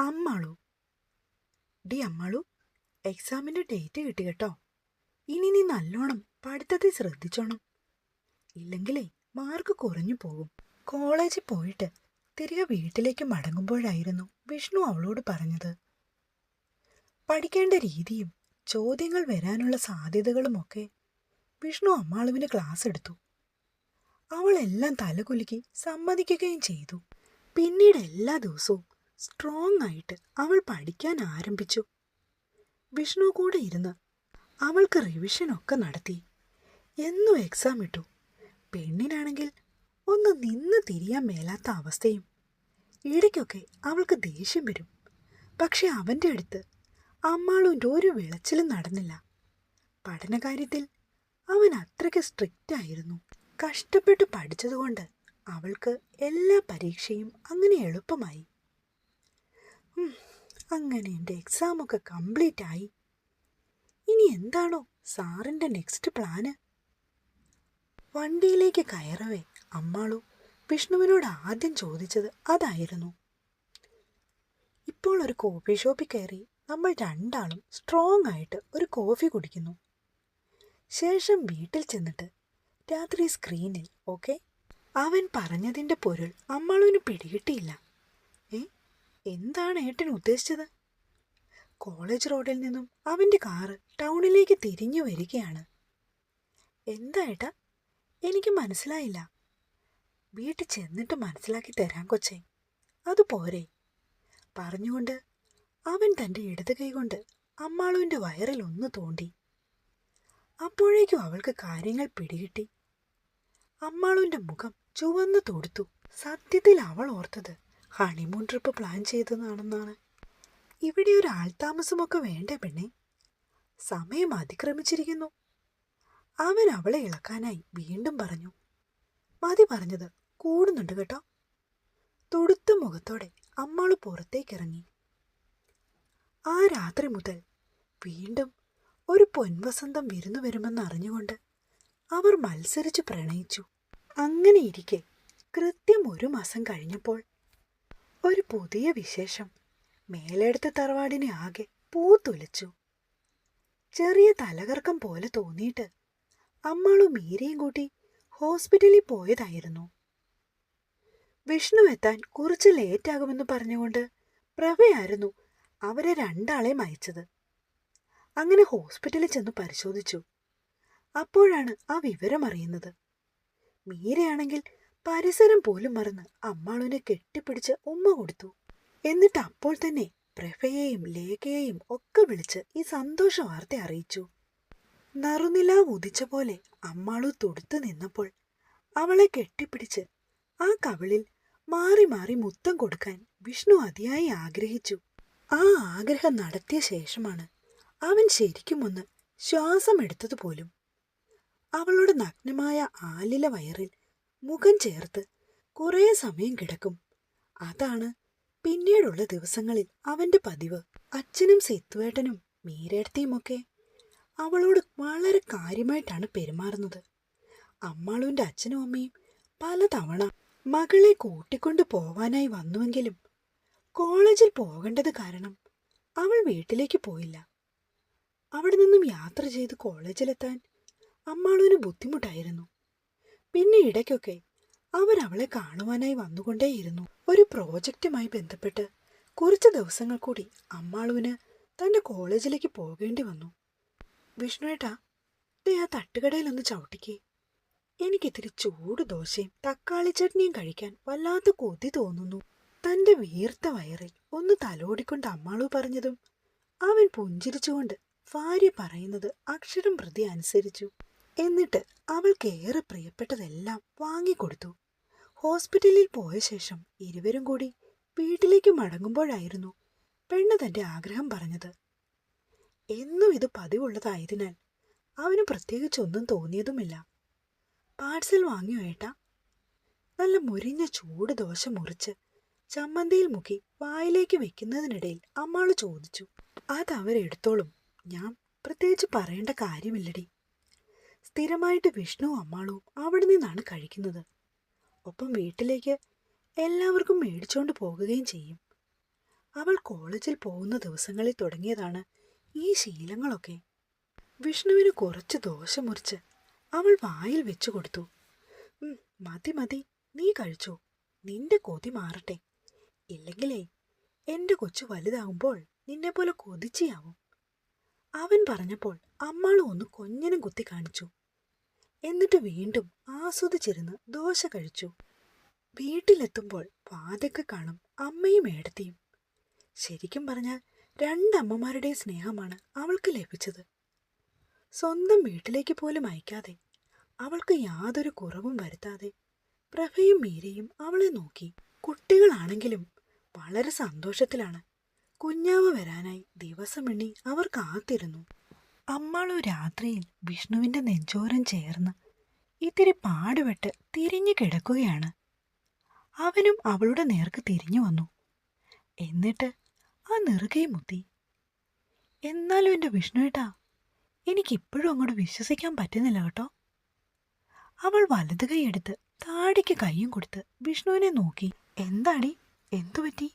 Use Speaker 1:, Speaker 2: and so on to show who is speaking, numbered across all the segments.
Speaker 1: Ammalu. D Ammalu എക്സാമിന്റെ date കിട്ടി കേട്ടോ. ഇനി നീ നല്ലോണം പഠിത്തത്തിൽ ശ്രദ്ധിച്ചോണം. ഇല്ലെങ്കിലേ മാർക്ക് കുറഞ്ഞു പോകും. കോളേജിൽ പോയിട്ട് തിരികെ വീട്ടിലേക്ക് മടങ്ങുമ്പോഴായിരുന്നു വിഷ്ണു അവളോട് പറഞ്ഞത്. പഠിക്കേണ്ട രീതിയും ചോദ്യങ്ങൾ വരാനുള്ള സാധ്യതകളുമൊക്കെ വിഷ്ണു അമ്മാളുവിന് ക്ലാസ് എടുത്തു. അവളെല്ലാം തലകുലുക്കി സമ്മതിക്കുകയും ചെയ്തു. പിന്നീട് എല്ലാ ദിവസവും സ്ട്രോങ് ആയിട്ട് അവൾ പഠിക്കാൻ ആരംഭിച്ചു. വിഷ്ണു കൂടെ ഇരുന്ന് അവൾക്ക് റിവിഷനൊക്കെ നടത്തി. എന്നും എക്സാം ഇട്ടു. പെണ്ണിനാണെങ്കിൽ ഒന്ന് നിന്ന് തിരിയാൻ മേലാത്ത അവസ്ഥയും. ഇടയ്ക്കൊക്കെ അവൾക്ക് ദേഷ്യം വരും. പക്ഷെ അവന്റെ അടുത്ത് അമ്മാളൂന്റെ ഒരു വിളച്ചിലും നടന്നില്ല. പഠനകാര്യത്തിൽ അവൻ അത്രയ്ക്ക് സ്ട്രിക്റ്റ് ആയിരുന്നു. കഷ്ടപ്പെട്ട് പഠിച്ചതുകൊണ്ട് അവൾക്ക് എല്ലാ പരീക്ഷയും അങ്ങനെ എളുപ്പമായി. അങ്ങനെ എന്റെ എക്സാമൊക്കെ കംപ്ലീറ്റ് ആയി. ഇനി എന്താണോ സാറിന്റെ നെക്സ്റ്റ് പ്ലാന് വണ്ടിയിലേക്ക് കയറവേ അമ്മാളു വിഷ്ണുവിനോട് ആദ്യം ചോദിച്ചത് അതായിരുന്നു. ഇപ്പോൾ ഒരു കോഫി ഷോപ്പിൽ കയറി നമ്മൾ രണ്ടാളും സ്ട്രോങ് ആയിട്ട് ഒരു കോഫി കുടിക്കുന്നു. ശേഷം വീട്ടിൽ ചെന്നിട്ട് രാത്രി സ്ക്രീനിൽ ഓക്കെ അവൻ പറഞ്ഞതിന്റെ പൊരുൾ അമ്മാളുവിന് പിടികിട്ടിയില്ല. എന്താണ് ഏട്ടൻ ഉദ്ദേശിച്ചത്? കോളേജ് റോഡിൽ നിന്നും അവന്റെ കാറ് ടൗണിലേക്ക് തിരിഞ്ഞു വരികയാണ്. എന്താ ഏട്ടാ? എനിക്ക് മനസ്സിലായില്ല. വീട്ടിൽ ചെന്നിട്ട് മനസ്സിലാക്കി തരാം കൊച്ചേ. അത് പോരെ. പറഞ്ഞുകൊണ്ട് അവൻ തന്റെ ഇടത് കൈകൊണ്ട് അമ്മാളുവിന്റെ വയറിൽ ഒന്ന് തോണ്ടി. അപ്പോഴേക്കും അവൾക്ക് കാര്യങ്ങൾ പിടികിട്ടി. അമ്മാളുവിന്റെ മുഖം ചുവന്നു തൊടുത്തു. സത്യത്തിൽ അവൾ ഓർത്തത് ഹണിമൂൺ ട്രിപ്പ് പ്ലാൻ ചെയ്തതാണെന്നാണ്. ഇവിടെ ഒരു ആൾതാമസമൊക്കെ വേണ്ടേ പെണ്ണെ? സമയം അതിക്രമിച്ചിരിക്കുന്നു. അവൻ അവളെ ഇളക്കാനായി വീണ്ടും പറഞ്ഞു. മതി പറഞ്ഞത് കൂടുന്നുണ്ട് കേട്ടോ. തൊടുത്ത മുഖത്തോടെ അമ്മാൾ പുറത്തേക്കിറങ്ങി. ആ രാത്രി മുതൽ വീണ്ടും ഒരു പൊൻവസന്തം വിരുന്നു വരുമെന്ന് അറിഞ്ഞുകൊണ്ട് അവർ മത്സരിച്ച് പ്രണയിച്ചു. അങ്ങനെയിരിക്കെ കൃത്യം ഒരു മാസം കഴിഞ്ഞപ്പോൾ ഒരു പുതിയ വിശേഷം. മേലെടുത്ത തറവാടിനെ ആകെ പൂത്തൊലിച്ചു. ചെറിയ തലകർക്കം പോലെ തോന്നിയിട്ട് അമ്മളും മീരയും കൂട്ടി ഹോസ്പിറ്റലിൽ പോയതായിരുന്നു. വിഷ്ണു എത്താൻ കുറച്ച് ലേറ്റാകുമെന്ന് പറഞ്ഞുകൊണ്ട് പ്രഭയായിരുന്നു അവരെ രണ്ടാളെയും അയച്ചത് അങ്ങനെ ഹോസ്പിറ്റലിൽ ചെന്ന് പരിശോധിച്ചു. അപ്പോഴാണ് ആ വിവരം അറിയുന്നത് മീരയാണെങ്കിൽ പരിസരം പോലും മറന്ന് അമ്മാളുവിനെ കെട്ടിപ്പിടിച്ച് ഉമ്മ കൊടുത്തു. എന്നിട്ട് അപ്പോൾ തന്നെ പ്രഭയെയും ലേഖയെയും ഒക്കെ വിളിച്ച് ഈ സന്തോഷ വാർത്ത അറിയിച്ചു. നറുനിലാവ് ഉദിച്ച പോലെ അമ്മാളു തൊടുത്തു നിന്നപ്പോൾ അവളെ കെട്ടിപ്പിടിച്ച് ആ കവിളിൽ മാറി മാറി മുത്തം കൊടുക്കാൻ വിഷ്ണു അതിയായി ആഗ്രഹിച്ചു. ആ ആഗ്രഹം നടത്തിയ ശേഷമാണ് അവൻ ശരിക്കും ഒന്ന് ശ്വാസം ശ്വാസമെടുത്തതുപോലും അവളുടെ നഗ്നമായ ആലില വയറിൽ മുഖം ചേർത്ത് കുറേ സമയം കിടക്കും. അതാണ് പിന്നീടുള്ള ദിവസങ്ങളിൽ അവന്റെ പതിവ്. അച്ഛനും സിത്തുവേട്ടനും മീരേടത്തിയുമൊക്കെ അവളോട് വളരെ കാര്യമായിട്ടാണ് പെരുമാറുന്നത്. അമ്മാളുവിന്റെ അച്ഛനും അമ്മയും പലതവണ മകളെ കൂട്ടിക്കൊണ്ടു പോവാനായി വന്നുവെങ്കിലും കോളേജിൽ പോകേണ്ടത് കാരണം അവൾ വീട്ടിലേക്ക് പോയില്ല. അവിടെ നിന്നും യാത്ര ചെയ്ത് കോളേജിലെത്താൻ അമ്മാളുവിന് ബുദ്ധിമുട്ടായിരുന്നു. പിന്നെ ഇടയ്ക്കൊക്കെ അവരവളെ കാണുവാനായി വന്നുകൊണ്ടേയിരുന്നു. ഒരു പ്രോജക്റ്റുമായി ബന്ധപ്പെട്ട് കുറച്ച് ദിവസങ്ങൾ കൂടി അമ്മാളുവിന് തന്റെ കോളേജിലേക്ക് പോകേണ്ടി വന്നു. വിഷ്ണുവേട്ടാ ആ തട്ടുകടയിലൊന്ന് ചവിട്ടിക്കേ. എനിക്കിത്തിരി ചൂട് ദോശയും തക്കാളി ചട്നിയും കഴിക്കാൻ വല്ലാത്ത കൊതി തോന്നുന്നു. തന്റെ വീർത്ത വയറിൽ ഒന്ന് തലോടിക്കൊണ്ട് അമ്മാളു പറഞ്ഞതും അവൻ പുഞ്ചിരിച്ചുകൊണ്ട് ഭാര്യ പറയുന്നത് അക്ഷരം പ്രതി അനുസരിച്ചു. എന്നിട്ട് അവൾക്ക് ഏറെ പ്രിയപ്പെട്ടതെല്ലാം വാങ്ങിക്കൊടുത്തു. ഹോസ്പിറ്റലിൽ പോയ ശേഷം ഇരുവരും കൂടി വീട്ടിലേക്ക് മടങ്ങുമ്പോഴായിരുന്നു പെണ്ണ് തന്റെ ആഗ്രഹം പറഞ്ഞത്. എന്നും ഇത് പതിവുള്ളതായതിനാൽ അവന് പ്രത്യേകിച്ചൊന്നും തോന്നിയതുമില്ല. പാഴ്സൽ വാങ്ങിയോ ഏട്ടാ? നല്ല മുരിഞ്ഞ ചൂട് ദോശ മുറിച്ച് ചമ്മന്തിയിൽ മുക്കി വായിലേക്ക് വെക്കുന്നതിനിടയിൽ അമ്മാൾ ചോദിച്ചു. അതവരെടുത്തോളും ഞാൻ പ്രത്യേകിച്ച് പറയേണ്ട കാര്യമില്ലടി. സ്ഥിരമായിട്ട് വിഷ്ണു അമ്മാളും അവിടെ നിന്നാണ് കഴിക്കുന്നത്. ഒപ്പം വീട്ടിലേക്ക് എല്ലാവർക്കും മേടിച്ചുകൊണ്ട് പോകുകയും ചെയ്യും. അവൾ കോളേജിൽ പോകുന്ന ദിവസങ്ങളിൽ തുടങ്ങിയതാണ് ഈ ശീലങ്ങളൊക്കെ. വിഷ്ണുവിന് കുറച്ച് ദോശ മുറിച്ച് അവൾ വായിൽ വെച്ചു കൊടുത്തു. "ഉം, മതി മതി നീ കഴിച്ചോ. നിന്റെ കൊതി മാറട്ടെ. ഇല്ലെങ്കിലേ എന്റെ കൊച്ചു വലുതാകുമ്പോൾ നിന്നെപ്പോലെ കൊതിച്ചിയാവും. അവൻ പറഞ്ഞപ്പോൾ അമ്മാളും ഒന്ന് കൊഞ്ഞനും കുത്തി കാണിച്ചു. എന്നിട്ട് വീണ്ടും ആസ്വദിച്ചിരുന്ന് ദോശ കഴിച്ചു. വീട്ടിലെത്തുമ്പോൾ വാതൊക്കെ കാണും അമ്മയും ഏടത്തിയും ശരിക്കും പറഞ്ഞാൽ രണ്ടമ്മമാരുടെ സ്നേഹമാണ് അവൾക്ക് ലഭിച്ചത്. സ്വന്തം വീട്ടിലേക്ക് പോലും അയക്കാതെ അവൾക്ക് യാതൊരു കുറവും വരുത്താതെ പ്രഭയും മീരയും അവളെ നോക്കി. കുട്ടികളാണെങ്കിലും വളരെ സന്തോഷത്തിലാണ് കുഞ്ഞാവ് വരാനായി ദിവസമെണ്ണി അവർ കാത്തിരുന്നു. അമ്മാളു രാത്രിയിൽ വിഷ്ണുവിന്റെ നെഞ്ചോരം ചേർന്ന് ഇത്തിരി പാടുപെട്ട് തിരിഞ്ഞു കിടക്കുകയാണ്. അവനും അവളുടെ നേർക്ക് തിരിഞ്ഞു വന്നു. എന്നിട്ട് ആ നെറുകെ മുത്തി. എന്നാലും എന്റെ വിഷ്ണുവേട്ടാ എനിക്കിപ്പോഴും അങ്ങോട്ട് വിശ്വസിക്കാൻ പറ്റുന്നില്ല കേട്ടോ. അവൾ വലത് കൈയെടുത്ത് താടിക്ക് കൈയും കൊടുത്ത് വിഷ്ണുവിനെ നോക്കി. എന്താടി? എന്തു പറ്റി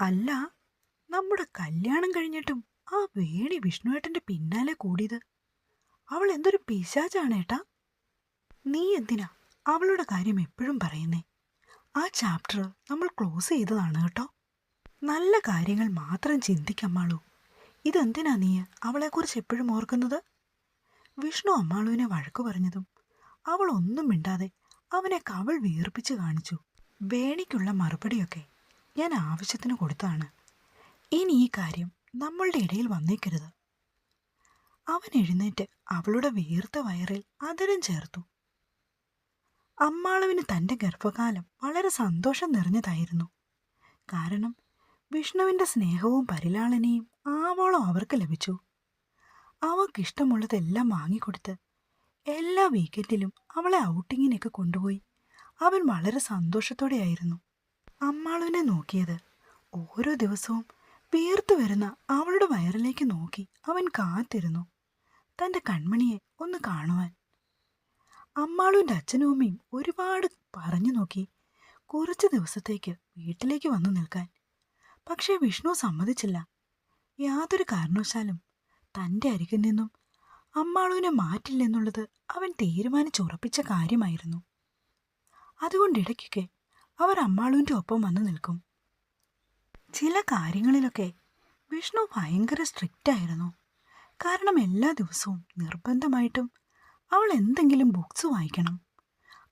Speaker 1: അല്ല നമ്മുടെ കല്യാണം കഴിഞ്ഞിട്ടും ആ വേണി വിഷ്ണുവേട്ടന്റെ പിന്നാലെ കൂടിയത്. അവൾ എന്തൊരു പിശാചാണ് ഏട്ടാ. നീ എന്തിനാ അവളുടെ കാര്യം എപ്പോഴും പറയുന്നേ? ആ ചാപ്റ്റർ നമ്മൾ ക്ലോസ് ചെയ്തതാണ് കേട്ടോ. നല്ല കാര്യങ്ങൾ മാത്രം ചിന്തിക്കമ്മാളൂ ഇതെന്തിനാ നീ അവളെക്കുറിച്ച് എപ്പോഴും ഓർക്കുന്നത്? വിഷ്ണു അമ്മാളുവിനെ വഴക്കു പറഞ്ഞതും അവൾ ഒന്നും മിണ്ടാതെ അവനെ കവൾ വീർപ്പിച്ച് കാണിച്ചു. വേണിക്കുള്ള മറുപടിയൊക്കെ ഞാൻ ആവശ്യത്തിന് കൊടുത്താണ്. ഇനി ഈ കാര്യം നമ്മളുടെ ഇടയിൽ വന്നേക്കരുത്. അവൻ എഴുന്നേറ്റ് അവളുടെ വീർത്ത വയറിൽ അതിരം ചേർത്തു. അമ്മാളവിന് തന്റെ ഗർഭകാലം വളരെ സന്തോഷം നിറഞ്ഞതായിരുന്നു. കാരണം വിഷ്ണുവിന്റെ സ്നേഹവും പരിലാളനയും ആവോളം അവർക്ക് ലഭിച്ചു. അവൾക്കിഷ്ടമുള്ളതെല്ലാം വാങ്ങിക്കൊടുത്ത് എല്ലാ വീക്കെൻഡിലും അവളെ ഔട്ടിങ്ങിനൊക്കെ കൊണ്ടുപോയി അവൻ വളരെ സന്തോഷത്തോടെയായിരുന്നു. അമ്മാളുവിനെ നോക്കിയത് ഓരോ ദിവസവും വീർത്തു വരുന്ന അവളുടെ വയറിലേക്ക് നോക്കി അവൻ കാത്തിരുന്നു. തന്റെ കൺമണിയെ ഒന്ന് കാണുവാൻ. അമ്മാളും അച്ഛനും അമ്മയും ഒരുപാട് പറഞ്ഞു നോക്കി കുറച്ച് ദിവസത്തേക്ക് വീട്ടിലേക്ക് വന്നു നിൽക്കാൻ. പക്ഷേ വിഷ്ണു സമ്മതിച്ചില്ല. യാതൊരു കാരണവശാലും തന്റെ അരികിൽ നിന്നും അമ്മാളുവിനെ മാറ്റില്ലെന്നുള്ളത് അവൻ തീരുമാനിച്ചുറപ്പിച്ച കാര്യമായിരുന്നു. അതുകൊണ്ടിടയ്ക്കൊക്കെ അവർ അമ്മാളുവിന്റെ ഒപ്പം വന്നു നിൽക്കും. ചില കാര്യങ്ങളിലൊക്കെ വിഷ്ണു ഭയങ്കര സ്ട്രിക്റ്റ് ആയിരുന്നു. കാരണം എല്ലാ ദിവസവും നിർബന്ധമായിട്ടും അവൾ എന്തെങ്കിലും ബുക്സ് വായിക്കണം.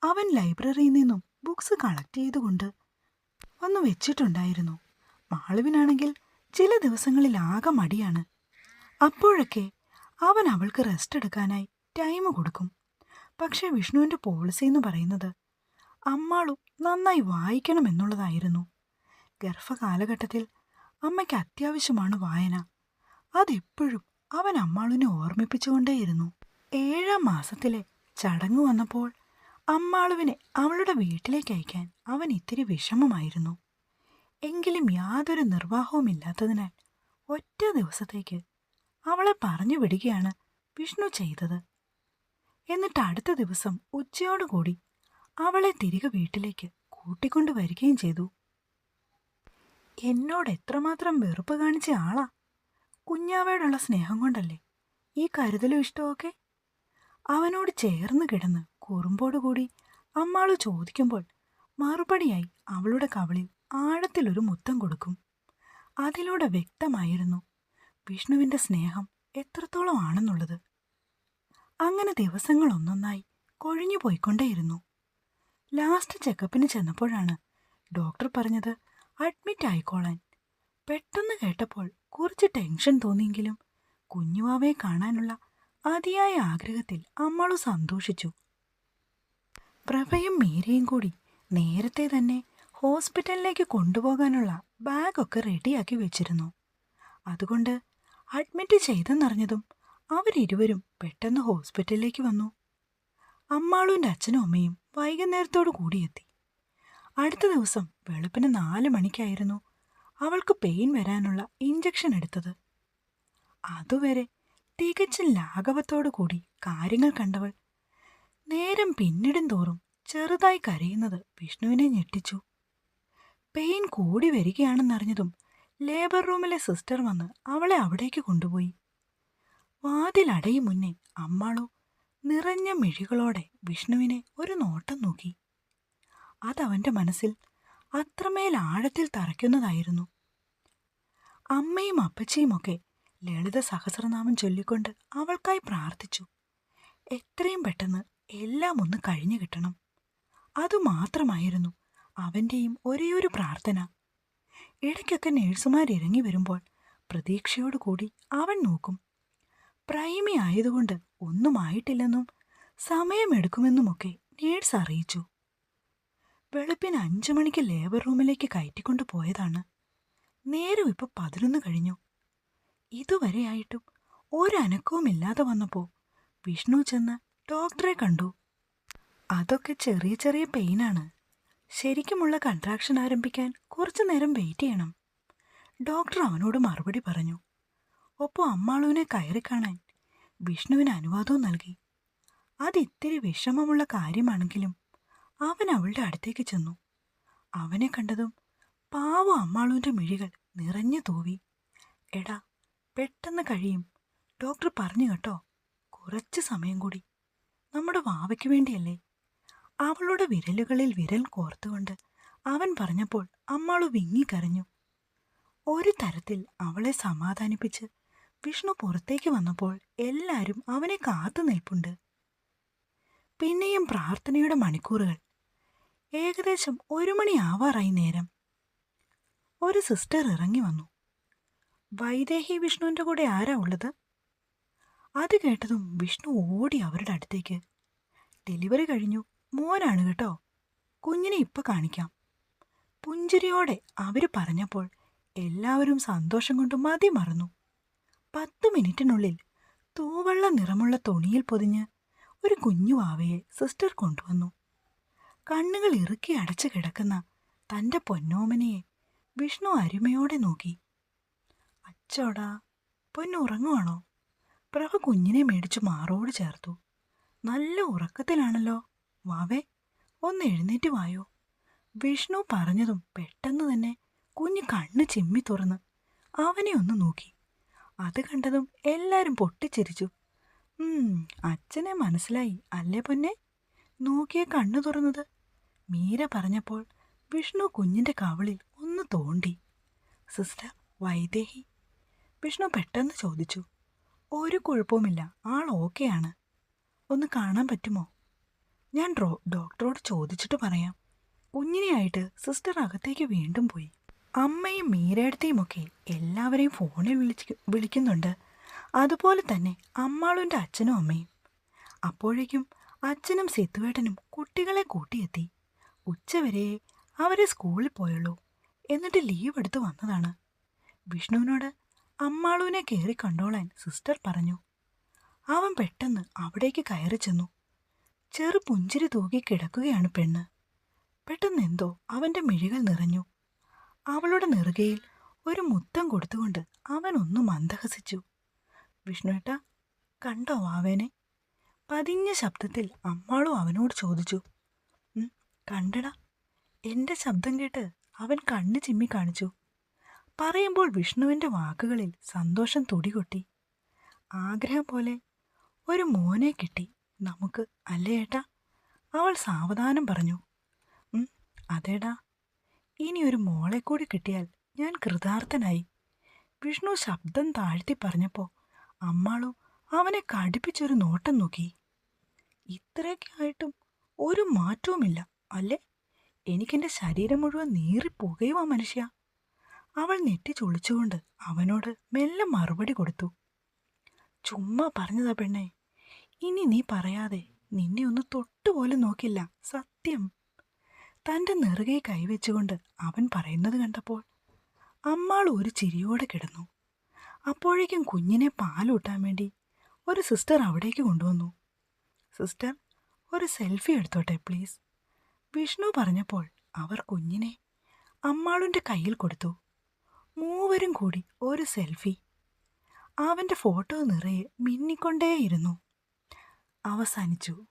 Speaker 1: അവൻ ലൈബ്രറിയിൽ നിന്നും ബുക്സ് കളക്ട് ചെയ്തുകൊണ്ട് വന്നു വെച്ചിട്ടുണ്ടായിരുന്നു. മാളുവിനാണെങ്കിൽ ചില ദിവസങ്ങളിൽ ആകെ മടിയാണ്. അപ്പോഴൊക്കെ അവൻ അവൾക്ക് റെസ്റ്റ് എടുക്കാനായി ടൈം കൊടുക്കും. പക്ഷേ വിഷ്ണുവിന്റെ പോളിസി എന്ന് പറയുന്നത് അമ്മാളും നന്നായി വായിക്കണം എന്നുള്ളതായിരുന്നു. ഗർഭകാലഘട്ടത്തിൽ അമ്മയ്ക്ക് അത്യാവശ്യമാണ് വായന. അതെപ്പോഴും അവൻ അമ്മാളിനെ ഓർമ്മിപ്പിച്ചുകൊണ്ടേയിരുന്നു. ഏഴാം മാസത്തിലെ ചടങ്ങ് വന്നപ്പോൾ അമ്മാളുവിനെ അവളുടെ വീട്ടിലേക്ക് അയക്കാൻ അവൻ ഇത്തിരി വിഷമമായിരുന്നു. എങ്കിലും യാതൊരു നിർവാഹവുമില്ലാത്തതിനാൽ ഒറ്റ ദിവസത്തേക്ക് അവളെ പറഞ്ഞു വിടുകയാണ് വിഷ്ണു ചെയ്തത്. എന്നിട്ട് അടുത്ത ദിവസം ഉച്ചയോടുകൂടി അവളെ തിരികെ വീട്ടിലേക്ക് കൂട്ടിക്കൊണ്ടു വരികയും ചെയ്തു. എന്നോട് എത്രമാത്രം വെറുപ്പ് കാണിച്ച ആളാ. കുഞ്ഞാവയോടുള്ള സ്നേഹം കൊണ്ടല്ലേ ഈ കരുതലും ഇഷ്ടമൊക്കെ അവനോട് ചേർന്ന് കിടന്ന് കുറുമ്പോടുകൂടി അമ്മാൾ ചോദിക്കുമ്പോൾ മറുപടിയായി അവളുടെ കവളിൽ ആഴത്തിലൊരു മുത്തം കൊടുക്കും. അതിലൂടെ വ്യക്തമായിരുന്നു വിഷ്ണുവിന്റെ സ്നേഹം എത്രത്തോളം ആണെന്നുള്ളത്. അങ്ങനെ ദിവസങ്ങൾ ഒന്നൊന്നായി കൊഴിഞ്ഞു പോയിക്കൊണ്ടേയിരുന്നു. ലാസ്റ്റ് ചെക്കപ്പിന് ചെന്നപ്പോഴാണ് ഡോക്ടർ പറഞ്ഞത് അഡ്മിറ്റ് ആയിക്കോളാൻ. പെട്ടെന്ന് കേട്ടപ്പോൾ കുറച്ച് ടെൻഷൻ തോന്നിയെങ്കിലും കുഞ്ഞുവാവയെ കാണാനുള്ള അതിയായ ആഗ്രഹത്തിൽ അമ്മളു സന്തോഷിച്ചു. പ്രഭയും മീരയും കൂടി നേരത്തെ തന്നെ ഹോസ്പിറ്റലിലേക്ക് കൊണ്ടുപോകാനുള്ള ബാഗൊക്കെ റെഡിയാക്കി വെച്ചിരുന്നു. അതുകൊണ്ട് അഡ്മിറ്റ് ചെയ്തെന്നറിഞ്ഞതും അവരിരുവരും പെട്ടെന്ന് ഹോസ്പിറ്റലിലേക്ക് വന്നു. അമ്മാളുവിന്റെ അച്ഛനും അമ്മയും വൈകുന്നേരത്തോടു കൂടിയെത്തി. അടുത്ത ദിവസം വെളുപ്പിന് നാല് മണിക്കായിരുന്നു അവൾക്ക് പെയിൻ വരാനുള്ള ഇഞ്ചക്ഷൻ എടുത്തത്. അതുവരെ തികച്ചും ലാഘവത്തോടു കൂടി കാര്യങ്ങൾ കണ്ടവൾ നേരം പിന്നിടും തോറും ചെറുതായി കരയുന്നത് വിഷ്ണുവിനെ ഞെട്ടിച്ചു. പെയിൻ കൂടി വരികയാണെന്നറിഞ്ഞതും ലേബർ റൂമിലെ സിസ്റ്റർ വന്ന് അവളെ അവിടേക്ക് കൊണ്ടുപോയി. വാതിലടയും മുന്നേ അമ്മാളു നിറഞ്ഞ മിഴികളോടെ വിഷ്ണുവിനെ ഒരു നോട്ടം നോക്കി. അതവന്റെ മനസ്സിൽ അത്രമേൽ ആഴത്തിൽ തറയ്ക്കുന്നതായിരുന്നു. അമ്മയും അപ്പച്ചിയുമൊക്കെ ലളിത സഹസ്രനാമം ചൊല്ലിക്കൊണ്ട് അവൾക്കായി പ്രാർത്ഥിച്ചു. എത്രയും പെട്ടെന്ന് എല്ലാം ഒന്ന് കഴിഞ്ഞു കിട്ടണം. അതുമാത്രമായിരുന്നു അവന്റെയും ഒരേയൊരു പ്രാർത്ഥന. ഇടയ്ക്കൊക്കെ നേഴ്സുമാർ ഇറങ്ങി വരുമ്പോൾ പ്രതീക്ഷയോടുകൂടി അവൻ നോക്കും. പ്രൈമി ആയതുകൊണ്ട് ഒന്നും ഒന്നുമായിട്ടില്ലെന്നും സമയമെടുക്കുമെന്നുമൊക്കെ നേഴ്സ് അറിയിച്ചു. വെളുപ്പിന് അഞ്ചു മണിക്ക് ലേബർ റൂമിലേക്ക് കയറ്റിക്കൊണ്ടു പോയതാണ്. നേരം ഇപ്പൊ പതിനൊന്ന് കഴിഞ്ഞു. ഇതുവരെയായിട്ടും ഒരനക്കവുമില്ലാതെ വന്നപ്പോ വിഷ്ണു ചെന്ന് ഡോക്ടറെ കണ്ടു. അതൊക്കെ ചെറിയ ചെറിയ പെയിനാണ് ശരിക്കുമുള്ള കൺട്രാക്ഷൻ ആരംഭിക്കാൻ കുറച്ചു നേരം വെയിറ്റ് ചെയ്യണം. ഡോക്ടർ അവനോട് മറുപടി പറഞ്ഞു. ഒപ്പം അമ്മാളുവിനെ കയറി കാണാൻ വിഷ്ണുവിന് അനുവാദവും നൽകി. അതിത്തിരി വിഷമമുള്ള കാര്യമാണെങ്കിലും അവൻ അവളുടെ അടുത്തേക്ക് ചെന്നു. അവനെ കണ്ടതും പാവ അമ്മാളൂന്റെ മിഴികൾ നിറഞ്ഞു തൂവി. എടാ പെട്ടെന്ന് കഴിയും. ഡോക്ടർ പറഞ്ഞു കേട്ടോ കുറച്ച് സമയം കൂടി. നമ്മുടെ വാവയ്ക്ക് വേണ്ടിയല്ലേ? അവളുടെ വിരലുകളിൽ വിരൽ കോർത്തുകൊണ്ട് അവൻ പറഞ്ഞപ്പോൾ അമ്മാളു വിങ്ങിക്കരഞ്ഞു ഒരു തരത്തിൽ അവളെ സമാധാനിപ്പിച്ച് വിഷ്ണു പുറത്തേക്ക് വന്നപ്പോൾ എല്ലാവരും അവനെ കാത്തു നിൽപ്പുണ്ട്. പിന്നെയും പ്രാർത്ഥനയുടെ മണിക്കൂറുകൾ ഏകദേശം ഒരു മണി ആവാറായി നേരം. ഒരു സിസ്റ്റർ ഇറങ്ങി വന്നു. വൈദേഹി വിഷ്ണുവിന്റെ കൂടെ ആരാ ഉള്ളത്? അത് കേട്ടതും വിഷ്ണു ഓടി അവരുടെ അടുത്തേക്ക്. ഡെലിവറി കഴിഞ്ഞു. മോനാണ് കേട്ടോ. കുഞ്ഞിനെ ഇപ്പൊ കാണിക്കാം. പുഞ്ചിരിയോടെ അവർ പറഞ്ഞപ്പോൾ എല്ലാവരും സന്തോഷം കൊണ്ട് മതി മറന്നു. പത്തു മിനിറ്റിനുള്ളിൽ തൂവെള്ള നിറമുള്ള തുണിയിൽ പൊതിഞ്ഞ് ഒരു കുഞ്ഞു വാവയെ സിസ്റ്റർ കൊണ്ടുവന്നു. കണ്ണുകൾ ഇറുക്കി അടച്ചു കിടക്കുന്ന തന്റെ പൊന്നോമനയെ വിഷ്ണു അരുമയോടെ നോക്കി. അച്ചോടാ പൊന്നുറങ്ങുവാണോ പ്രഭ കുഞ്ഞിനെ മേടിച്ചു മാറോട് ചേർത്തു. നല്ല ഉറക്കത്തിലാണല്ലോ. വാവേ ഒന്ന് എഴുന്നേറ്റ് വായോ. വിഷ്ണു പറഞ്ഞതും പെട്ടെന്ന് തന്നെ കുഞ്ഞ് കണ്ണ് ചിമ്മി തുറന്ന് അവനെ ഒന്ന് നോക്കി. അത് കണ്ടതും എല്ലാവരും പൊട്ടിച്ചിരിച്ചു. അച്ഛനെ മനസ്സിലായി അല്ലേ പൊന്നെ? നോക്കിയ കണ്ണു തുറന്നത് മീര പറഞ്ഞപ്പോൾ വിഷ്ണു കുഞ്ഞിന്റെ കവളിൽ ഒന്ന് തോണ്ടി. സിസ്റ്റർ വൈദേഹി വിഷ്ണു പെട്ടെന്ന് ചോദിച്ചു. ഒരു കുഴപ്പവുമില്ല ആൾ ഓക്കെയാണ്. ഒന്ന് കാണാൻ പറ്റുമോ? ഞാൻ ഡ്രോ ഡോക്ടറോട് ചോദിച്ചിട്ട് പറയാം. കുഞ്ഞിനെയായിട്ട് സിസ്റ്റർ അകത്തേക്ക് വീണ്ടും പോയി. അമ്മയും മീരയടുത്തെയും ഒക്കെ എല്ലാവരെയും ഫോണിൽ വിളിച്ച് വിളിക്കുന്നുണ്ട്. അതുപോലെ തന്നെ അമ്മാളുന്റെ അച്ഛനും അമ്മയും. അപ്പോഴേക്കും അച്ഛനും സിത്തുവേട്ടനും കുട്ടികളെ കൂട്ടിയെത്തി. ഉച്ചവരെ അവരെ സ്കൂളിൽ പോയുള്ളൂ. എന്നിട്ട് ലീവ് എടുത്ത് വന്നതാണ്. വിഷ്ണുവിനോട് അമ്മാളുവിനെ കയറി കണ്ടോളാൻ സിസ്റ്റർ പറഞ്ഞു. അവൻ പെട്ടെന്ന് അവിടേക്ക് കയറി ചെന്നു. ചെറു പുഞ്ചിരി തൂകി കിടക്കുകയാണ് പെണ്ണ്. പെട്ടെന്ന് എന്തോ അവന്റെ മിഴികൾ നിറഞ്ഞു. അവളുടെ നെറുകയിൽ ഒരു മുത്തം കൊടുത്തുകൊണ്ട് അവൻ ഒന്ന് മന്ദഹസിച്ചു. വിഷ്ണുവേട്ട കണ്ടോ വാവേനെ? പതിഞ്ഞ ശബ്ദത്തിൽ അമ്മാളും അവനോട് ചോദിച്ചു. "ഉം, കണ്ടടാ എന്റെ ശബ്ദം കേട്ട് അവൻ കണ്ണ് ചിമ്മി കാണിച്ചു. പറയുമ്പോൾ വിഷ്ണുവിന്റെ വാക്കുകളിൽ സന്തോഷം തുടികൊട്ടി. ആഗ്രഹം പോലെ ഒരു മോനെ കിട്ടി നമുക്ക് അല്ലേ ഏട്ടാ? അവൾ സാവധാനം പറഞ്ഞു. "ഉം, അതേടാ. ഇനി ഒരു മോളെ കൂടി കിട്ടിയാൽ ഞാൻ കൃതാർത്ഥനായി. വിഷ്ണു ശബ്ദം താഴ്ത്തി പറഞ്ഞപ്പോൾ അമ്മാളു അവനെ കടുപ്പിച്ചൊരു നോട്ടം നോക്കി. ഇത്രയൊക്കെ ആയിട്ടും ഒരു മാറ്റവുമില്ല. അല്ലേ? എനിക്കെന്റെ ശരീരം മുഴുവൻ നീറിപ്പോകുകയുമാ മനുഷ്യ. അവൾ നെറ്റി ചൊളിച്ചുകൊണ്ട് അവനോട് മെല്ലെ മറുപടി കൊടുത്തു. ചുമ്മാ പറഞ്ഞതാ പെണ്ണേ ഇനി നീ പറയാതെ നിന്നെ ഒന്ന് തൊട്ടുപോലും നോക്കില്ല സത്യം. തന്റെ നെറുകെ കൈവച്ചുകൊണ്ട് അവൻ പറയുന്നത് കണ്ടപ്പോൾ അമ്മാൾ ഒരു ചിരിയോടെ കിടന്നു. അപ്പോഴേക്കും കുഞ്ഞിനെ പാലൂട്ടാൻ വേണ്ടി ഒരു സിസ്റ്റർ അവിടേക്ക് കൊണ്ടുവന്നു. സിസ്റ്റർ ഒരു സെൽഫി എടുത്തോട്ടെ പ്ലീസ്. വിഷ്ണു പറഞ്ഞപ്പോൾ അവർ കുഞ്ഞിനെ അമ്മാളുടെ കയ്യിൽ കൊടുത്തു. മൂവരും കൂടി ഒരു സെൽഫി. അവന്റെ ഫോട്ടോ നിറയെ മിന്നിക്കൊണ്ടേയിരുന്നു. അവസാനിച്ചു.